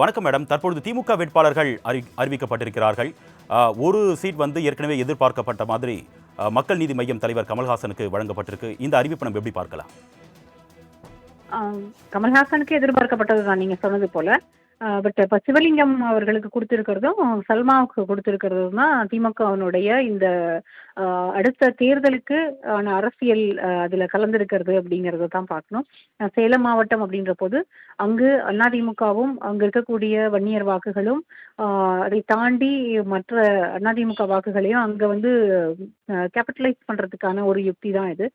வணக்கம் மேடம். தற்பொழுது திமுக வேட்பாளர்கள் அறி அறிவிக்கப்பட்டிருக்கிறார்கள். ஒரு சீட் வந்து ஏற்கனவே எதிர்பார்க்கப்பட்ட மாதிரி மக்கள் நீதி மையம் தலைவர் கமல்ஹாசனுக்கு வழங்கப்பட்டிருக்கு. இந்த அறிவிப்பை நம்ம எப்படி பார்க்கலாம்? ஆஹ் கமல்ஹாசனுக்கு எதிர்பார்க்கப்பட்டது தான் நீங்க சொன்னது போல. பட் இப்போ சிவலிங்கம் அவர்களுக்கு கொடுத்துருக்கிறதும் சல்மாவுக்கு கொடுத்துருக்கிறதும் தான் திமுகவினுடைய இந்த அடுத்த தேர்தலுக்கு ஆன அரசியல் அதில் அதுல கலந்திருக்கிறது அப்படிங்கறத தான் பார்க்கணும். சேலம் மாவட்டம் அப்படின்ற போது அங்கு அதிமுகவும் அங்கே இருக்கக்கூடிய வன்னியர் வாக்குகளும் அதை தாண்டி மற்ற அதிமுக வாக்குகளையும் அங்க வந்து கேபிட்டலைஸ் பண்றதுக்கான ஒரு யுக்தி தான் இது.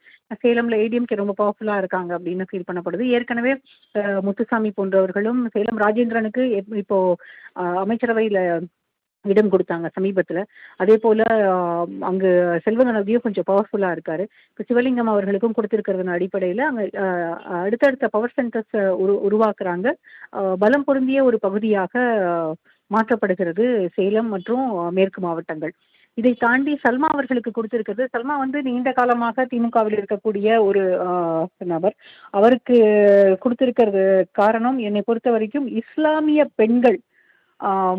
சேலம்ல ஏடிஎம்கே ரொம்ப பவர்ஃபுல்லா இருக்காங்க அப்படின்னு ஃபீல் பண்ணப்படுது. ஏற்கனவே முத்துசாமி போன்றவர்களும் சேலம் ராஜேந்திரனுக்கு எப்- இப்போ அமைச்சரவையில் அமைச்சரவையில இடம் கொடுத்தாங்க சமீபத்தில். அதே போல ஆஹ், அங்கு செல்வகணபதியும் கொஞ்சம் பவர்ஃபுல்லாக இருக்காரு. இப்போ சிவலிங்கம் அவர்களுக்கும் கொடுத்துருக்கிறதன் அடிப்படையில் அங்கே அடுத்தடுத்த பவர் சென்டர்ஸ் உரு உருவாக்குறாங்க. பலம் பொருந்திய ஒரு பகுதியாக மாற்றப்படுகிறது சேலம் மற்றும் மேற்கு மாவட்டங்கள். இதை தாண்டி சல்மா அவர்களுக்கு கொடுத்திருக்கிறது சல்மா வந்து நீண்ட காலமாக திமுகவில் இருக்கக்கூடிய ஒரு நபர். அவருக்கு கொடுத்திருக்கிறது காரணம் என்னை பொறுத்த வரைக்கும் இஸ்லாமிய பெண்கள்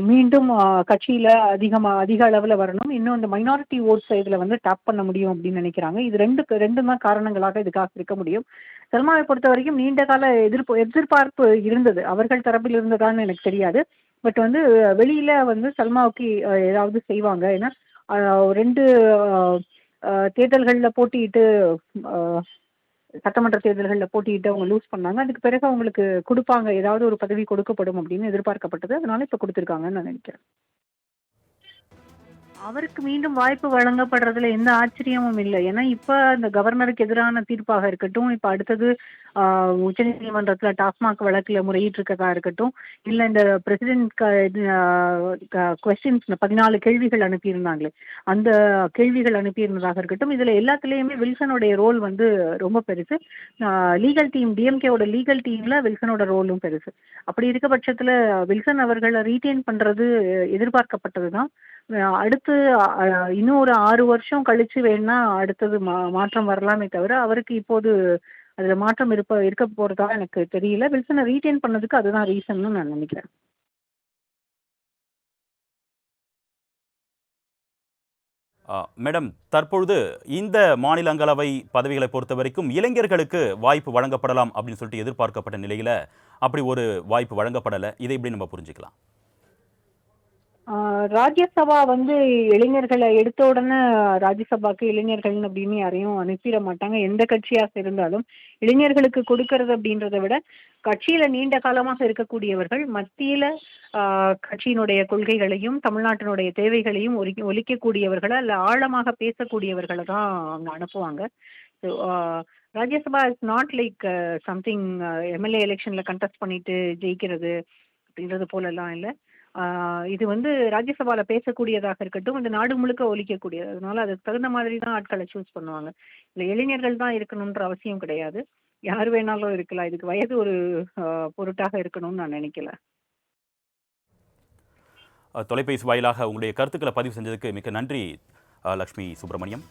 மீண்டும் கட்சியில் கட்சியில அதிகமா அதிக அளவுல வரணும். இன்னும் இந்த மைனாரிட்டி ஓட்ஸ் இதுல வந்து டேப் பண்ண முடியும் அப்படின்னு நினைக்கிறாங்க. இது ரெண்டு ரெண்டும் தான் காரணங்களாக இதுக்காக இருக்க முடியும். சல்மாவை பொறுத்த வரைக்கும் நீண்ட கால எதிர்ப்பு எதிர்பார்ப்பு இருந்தது. அவர்கள் தரப்பில் இருந்ததான்னு எனக்கு தெரியாது. பட் வந்து வெளியில வந்து சல்மாவுக்கு ஏதாவது செய்வாங்க. ஏன்னா ரெண்டு தேர்தல்களில் போட்டியிட்டு சட்டமன்ற தேர்தல்களில் போட்டியிட்டு அவங்க லூஸ் பண்ணாங்க. அதுக்கு பிறகு அவங்களுக்கு கொடுப்பாங்க. ஏதாவது ஒரு பதவி கொடுக்கப்படும் அப்படின்னு எதிர்பார்க்கப்பட்டது. அதனால இப்போ கொடுத்துருக்காங்கன்னு நான் நினைக்கிறேன். அவருக்கு மீண்டும் வாய்ப்பு வழங்கப்படுறதுல எந்த ஆச்சரியமும் இல்லை. ஏன்னா இப்ப இந்த கவர்னருக்கு எதிரான தீர்ப்பாக இருக்கட்டும் இப்ப அடுத்தது உச்ச நீதிமன்றத்துல டாஸ்மாக் வழக்குல முறையிட்டு இருக்கதா இருக்கட்டும் இல்ல இந்த பிரசிடென்ட் கொஸ்டின்ஸ் பதினாலு கேள்விகள் அனுப்பியிருந்தாங்களே அந்த கேள்விகள் அனுப்பியிருந்ததாக இருக்கட்டும் இதுல எல்லாத்துலயுமே வில்சனுடைய ரோல் வந்து ரொம்ப பெருசு. லீகல் டீம் டிஎம்கேவோட லீகல் டீம்ல வில்சனோட ரோலும் பெருசு. அப்படி இருக்க பட்சத்துல வில்சன் அவர்களை ரீட்டைன் பண்றது எதிர்பார்க்கப்பட்டது தான் அடுத்து இன்னும் ஒரு ஆறு வருஷம் கழிச்சு வேணா அடுத்தது மா மாற்றம் வரலாமே தவிர அவருக்கு இப்போது அதுல மாற்றம் இருப்ப இருக்க போகிறதா எனக்கு தெரியல. வில்சனை ரீட்டைன் பண்ணதுக்கு அதுதான் ரீசன்னு நான் நினைக்கிறேன். மேடம் தற்பொழுது இந்த மாநிலங்களவை பதவிகளை பொறுத்த வரைக்கும் இளைஞர்களுக்கு வாய்ப்பு வழங்கப்படலாம் அப்படின்னு சொல்லிட்டு எதிர்பார்க்கப்பட்ட நிலையில அப்படி ஒரு வாய்ப்பு வழங்கப்படலை. இதை எப்படி நம்ம புரிஞ்சுக்கலாம்? ராஜ்யசபா வந்து இளைஞர்களை எடுத்த உடனே ராஜ்யசபாக்கு இளைஞர்கள் அப்படின்னு யாரையும் அனுப்பிட மாட்டாங்க. எந்த கட்சியாக இருந்தாலும் இளைஞர்களுக்கு கொடுக்கறது அப்படின்றத விட கட்சியில நீண்ட காலமாக இருக்கக்கூடியவர்கள் மத்தியில கட்சியினுடைய கொள்கைகளையும் தமிழ்நாட்டினுடைய தேவைகளையும் ஒலிக்க ஒலிக்கக்கூடியவர்களை அல்ல ஆழமாக பேசக்கூடியவர்களை தான் அங்கே அனுப்புவாங்க. So Rajya Sabha is not like something MLA எலெக்ஷன்ல கண்டெஸ்ட் பண்ணிட்டு ஜெயிக்கிறது அப்படின்றது போலலாம் இல்லை. இது வந்து ராஜ்யசபால பேசக்கூடியதாக இருக்கட்டும் இந்த நாடு முழுக்க ஒழிக்கக்கூடியது அதனால அதுக்கு தகுந்த மாதிரி தான் ஆட்களை சூஸ் பண்ணுவாங்க. இல்லை இளைஞர்கள் தான் இருக்கணுன்ற அவசியம் கிடையாது. யார் வேணாலும் இருக்கலாம். இதுக்கு வயது ஒரு பொருட்டாக இருக்கணும்னு நான் நினைக்கல. தொலைபேசி வாயிலாக உங்களுடைய கருத்துக்களை பதிவு செஞ்சதுக்கு மிக்க நன்றி லக்ஷ்மி சுப்பிரமணியம்.